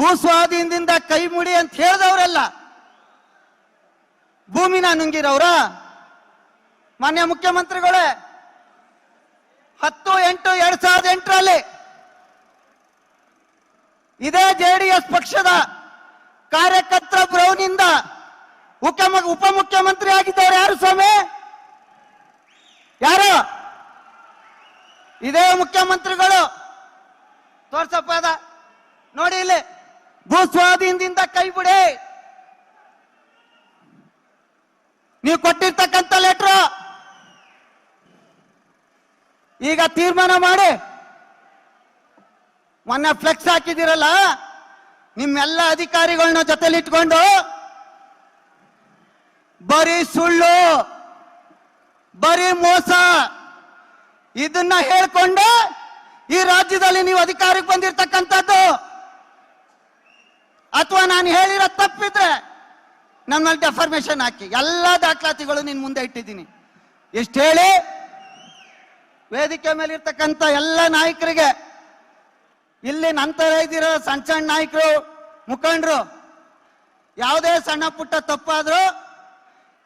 ಭೂಸ್ವಾಧೀನದಿಂದ ಕೈ ಮುಡಿ ಅಂತ ಹೇಳಿದವರೆಲ್ಲ. ಭೂಮಿನ ನುಂಗಿರವ್ರ ಮಾನ್ಯ ಮುಖ್ಯಮಂತ್ರಿಗಳೇ, ಹತ್ತು ಎಂಟು ಎರಡ್ ಸಾವಿರದ ಎಂಟರಲ್ಲಿ ಇದೇ ಜೆಡಿಎಸ್ ಪಕ್ಷದ ಕಾರ್ಯಕರ್ತರ ಬ್ರೌನಿಂದ ಉಪ ಮುಖ್ಯಮಂತ್ರಿ ಆಗಿದ್ದವ್ರು ಯಾರು ಸ್ವಾಮಿ? ಯಾರು? ಇದೇ ಮುಖ್ಯಮಂತ್ರಿಗಳು. ತೋರ್ಸಪ್ಪ ಅದ. ನೋಡಿ ಇಲ್ಲಿ. ಭೂಸ್ವಾಧೀನದಿಂದ ಕೈ ಬಿಡಿ ನೀವು ಕೊಟ್ಟಿರ್ತಕ್ಕಂಥ ಲೆಟ್ರು ಈಗ ತೀರ್ಮಾನ ಮಾಡಿ. ಮೊನ್ನೆ ಫ್ಲೆಕ್ಸ್ ಹಾಕಿದಿರಲ್ಲ ನಿಮ್ಮೆಲ್ಲ ಅಧಿಕಾರಿಗಳನ್ನ ಜೊತೆಲಿ ಇಟ್ಕೊಂಡು ಬರೀ ಸುಳ್ಳು, ಬರೀ ಮೋಸ, ಇದನ್ನ ಹೇಳ್ಕೊಂಡು ಈ ರಾಜ್ಯದಲ್ಲಿ ನೀವು ಅಧಿಕಾರಕ್ಕೆ ಬಂದಿರತಕ್ಕಂಥದ್ದು. ಅಥವಾ ನಾನು ಹೇಳಿರೋ ತಪ್ಪಿದ್ರೆ ನನ್ನ ಮೇಲೆ ಡೆಫರ್ಮೇಶನ್ ಹಾಕಿ, ಎಲ್ಲ ದಾಖಲಾತಿಗಳು ನಿನ್ ಮುಂದೆ ಇಟ್ಟಿದ್ದೀನಿ. ಎಷ್ಟು ಹೇಳಿ? ವೇದಿಕೆ ಮೇಲೆ ಇರ್ತಕ್ಕಂಥ ಎಲ್ಲ ನಾಯಕರಿಗೆ, ಇಲ್ಲಿ ನಂತರ ಇದ್ದಿರೋ ಸಣ್ಣ ಸಣ್ಣ ನಾಯಕರು, ಮುಖಂಡರು, ಯಾವುದೇ ಸಣ್ಣ ಪುಟ್ಟ ತಪ್ಪಾದರೂ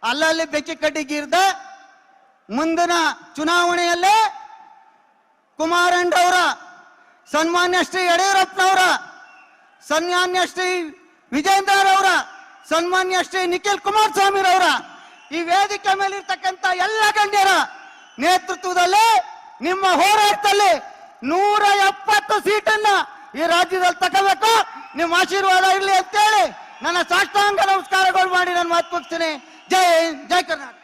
ಅಲ್ಲಲ್ಲಿ ಬೆಕ್ಕಿ ಕಡ್ಡಿಗಿರ್ದ ಮುಂದಿನ ಚುನಾವಣೆಯಲ್ಲಿ ಕುಮಾರಣ್ಣವರ ಸನ್ಮಾನ್ಯ ಶ್ರೀ ಯಡಿಯೂರಪ್ಪನವರ ಸನ್ಮಾನ್ಯ ಶ್ರೀ ವಿಜೇಂದ್ರರವರ ಸನ್ಮಾನ್ಯ ಶ್ರೀ ನಿಖಿಲ್ ಕುಮಾರಸ್ವಾಮಿರವರ, ಈ ವೇದಿಕೆ ಮೇಲೆ ಇರ್ತಕ್ಕಂಥ ಎಲ್ಲ ಗಣ್ಯರ ನೇತೃತ್ವದಲ್ಲಿ ನಿಮ್ಮ ಹೋರಾಟದಲ್ಲಿ ನೂರ ಎಪ್ಪತ್ತು ಸೀಟನ್ನ ಈ ರಾಜ್ಯದಲ್ಲಿ ತಗೋಬೇಕು. ನಿಮ್ಮ ಆಶೀರ್ವಾದ ಇರಲಿ ಅಂತೇಳಿ ನನ್ನ ಸಾಷ್ಟಾಂಗ ನಮಸ್ಕಾರಗಳು ಮಾಡಿ ನಾನು ಮಾತು ಮುಗಿಸ್ತೀನಿ. ಜೈ ಜೈ ಕರ್ನಾಟಕ.